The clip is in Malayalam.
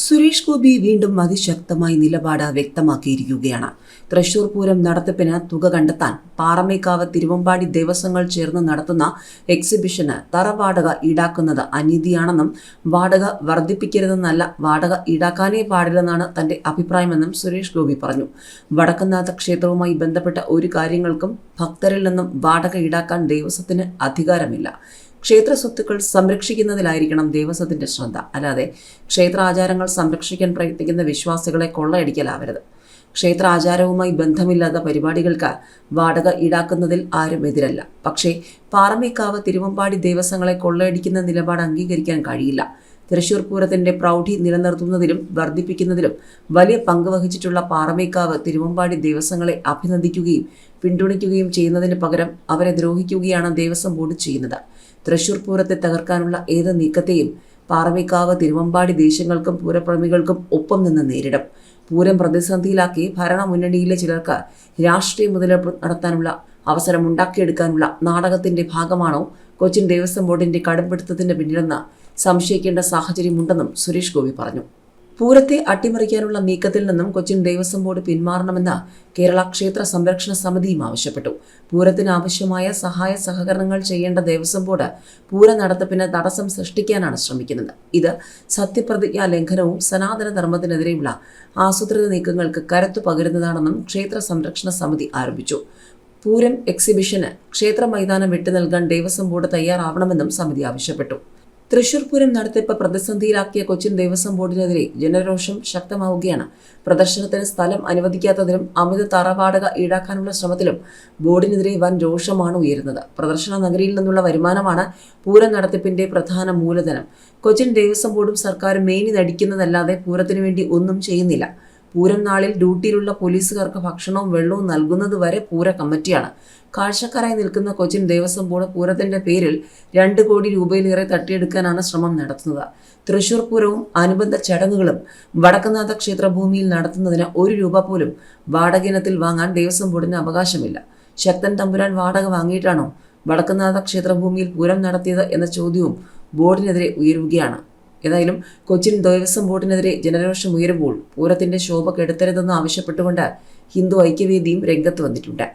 സുരേഷ് ഗോപി വീണ്ടും അതിശക്തമായി നിലപാട് വ്യക്തമാക്കിയിരിക്കുകയാണ്. തൃശൂർ പൂരം നടത്തിപ്പിന് തുക കണ്ടെത്താൻ പാറമേക്കാവ് തിരുവമ്പാടി ദേവസ്വങ്ങൾ ചേർന്ന് നടത്തുന്ന എക്സിബിഷന് തറ വാടക ഈടാക്കുന്നത് അനീതിയാണെന്നും വാടക വർദ്ധിപ്പിക്കരുതെന്നല്ല വാടക ഈടാക്കാനേ പാടില്ലെന്നാണ് തന്റെ അഭിപ്രായമെന്നും സുരേഷ് ഗോപി പറഞ്ഞു. വടക്കനാഥ ക്ഷേത്രവുമായി ബന്ധപ്പെട്ട ഒരു കാര്യങ്ങൾക്കും ഭക്തരിൽ നിന്നും വാടക ഈടാക്കാൻ ദേവസ്വത്തിന് അധികാരമില്ല. ക്ഷേത്ര സ്വത്തുക്കൾ സംരക്ഷിക്കുന്നതിലായിരിക്കണം ദേവസ്വത്തിന്റെ ശ്രദ്ധ. അല്ലാതെ ക്ഷേത്രാചാരങ്ങൾ സംരക്ഷിക്കാൻ പ്രയത്നിക്കുന്ന വിശ്വാസികളെ കൊള്ളയടിക്കലാവരുത്. ക്ഷേത്ര ആചാരവുമായി ബന്ധമില്ലാത്ത പരിപാടികൾക്ക് വാടക ഈടാക്കുന്നതിൽ ആരും എതിരല്ല. പക്ഷേ പാറമേക്കാവ് തിരുവമ്പാടി ദേവസ്വങ്ങളെ കൊള്ളയടിക്കുന്ന നിലപാട് അംഗീകരിക്കാൻ കഴിയില്ല. തൃശൂർ പൂരത്തിന്റെ പ്രൗഢി നിലനിർത്തുന്നതിലും വർദ്ധിപ്പിക്കുന്നതിലും വലിയ പങ്ക് വഹിച്ചിട്ടുള്ള പാറമേക്കാവ് തിരുവമ്പാടി ദേവസ്വങ്ങളെ അഭിനന്ദിക്കുകയും പിന്തുണയ്ക്കുകയും ചെയ്യുന്നതിന് പകരം അവരെ ദ്രോഹിക്കുകയാണ് ദേവസ്വം ബോർഡ് ചെയ്യുന്നത്. തൃശൂർ പൂരത്തെ തകർക്കാനുള്ള ഏത് നീക്കത്തെയും പാറമേക്കാവ് തിരുവമ്പാടി ദേശങ്ങൾക്കും പൂരപ്രമികൾക്കും ഒപ്പം നിന്ന് നേരിടും. പൂരം പ്രതിസന്ധിയിലാക്കി ഭരണമുന്നണിയിലെ ചിലർക്ക് രാഷ്ട്രീയ മുതലെടുപ്പ് നടത്താനുള്ള അവസരം ഉണ്ടാക്കിയെടുക്കാനുള്ള നാടകത്തിന്റെ ഭാഗമാണോ കൊച്ചിൻ ദേവസ്വം ബോർഡിന്റെ കടുംപിടുത്തത്തിന്റെ പിന്നിലെന്ന് സംശയിക്കേണ്ട സാഹചര്യമുണ്ടെന്നും സുരേഷ് ഗോപി പറഞ്ഞു. പൂരത്തെ അട്ടിമറിക്കാനുള്ള നീക്കത്തിൽ നിന്നും കൊച്ചിൻ ദേവസ്വം ബോർഡ് പിന്മാറണമെന്ന് കേരള ക്ഷേത്ര സംരക്ഷണ സമിതിയും ആവശ്യപ്പെട്ടു. പൂരത്തിന് ആവശ്യമായ സഹായ സഹകരണങ്ങൾ ചെയ്യേണ്ട ദേവസ്വം ബോർഡ് പൂര നടത്തിപ്പിന് തടസ്സം സൃഷ്ടിക്കാനാണ് ശ്രമിക്കുന്നത്. ഇത് സത്യപ്രതിജ്ഞാ ലംഘനവും സനാതന ധർമ്മത്തിനെതിരെയുള്ള ആസൂത്രിത നീക്കങ്ങൾക്ക് കരുത്തു പകരുന്നതാണെന്നും ക്ഷേത്ര സംരക്ഷണ സമിതി ആരോപിച്ചു. പൂരം എക്സിബിഷന് ക്ഷേത്ര മൈതാനം വിട്ടു നൽകാൻ ദേവസ്വം ബോർഡ് തയ്യാറാവണമെന്നും സമിതി ആവശ്യപ്പെട്ടു. തൃശൂർ പൂരം നടത്തിപ്പ് പ്രതിസന്ധിയിലാക്കിയ കൊച്ചിൻ ദേവസ്വം ബോർഡിനെതിരെ ജനരോഷം ശക്തമാവുകയാണ്. പ്രദർശനത്തിന് സ്ഥലം അനുവദിക്കാത്തതിലും അമിത തറവാടക ഈടാക്കാനുള്ള ശ്രമത്തിലും ബോർഡിനെതിരെ വൻ രോഷമാണ് ഉയരുന്നത്. പ്രദർശന നഗരിയിൽ നിന്നുള്ള വരുമാനമാണ് പൂരം നടത്തിപ്പിന്റെ പ്രധാന മൂലധനം. കൊച്ചിൻ ദേവസ്വം ബോർഡും സർക്കാരും മേനി നടിക്കുന്നതല്ലാതെ പൂരത്തിനു വേണ്ടി ഒന്നും ചെയ്യുന്നില്ല. പൂരം നാളിൽ ഡ്യൂട്ടിയിലുള്ള പോലീസുകാർക്ക് ഭക്ഷണവും വെള്ളവും നൽകുന്നത് വരെ പൂര കമ്മിറ്റിയാണ്. കാഴ്ചക്കാരായി നിൽക്കുന്ന കൊച്ചിൻ ദേവസ്വം ബോർഡ് പൂരത്തിന്റെ പേരിൽ രണ്ട് കോടി രൂപയിലേറെ തട്ടിയെടുക്കാനാണ് ശ്രമം നടത്തുന്നത്. തൃശൂർ പൂരവും അനുബന്ധ ചടങ്ങുകളും വടക്കനാഥ ക്ഷേത്രഭൂമിയിൽ നടത്തുന്നതിന് ഒരു രൂപ പോലും വാടകയിനത്തിൽ വാങ്ങാൻ ദേവസ്വം ബോർഡിന് അവകാശമില്ല. ശക്തൻ തമ്പുരാൻ വാടക വാങ്ങിയിട്ടാണോ വടക്കനാഥ ക്ഷേത്രഭൂമിയിൽ പൂരം നടത്തിയത് എന്ന ചോദ്യവും ബോർഡിനെതിരെ ഉയരുകയാണ്. ഏതായാലും കൊച്ചിൻ ദേവസ്വം ബോർഡിനെതിരെ ജനരോഷം ഉയരുമ്പോൾ പൂരത്തിന്റെ ശോഭ കെടുത്തരുതെന്ന് ആവശ്യപ്പെട്ടുകൊണ്ട് ഹിന്ദു ഐക്യവേദിയും രംഗത്ത് വന്നിട്ടുണ്ട്.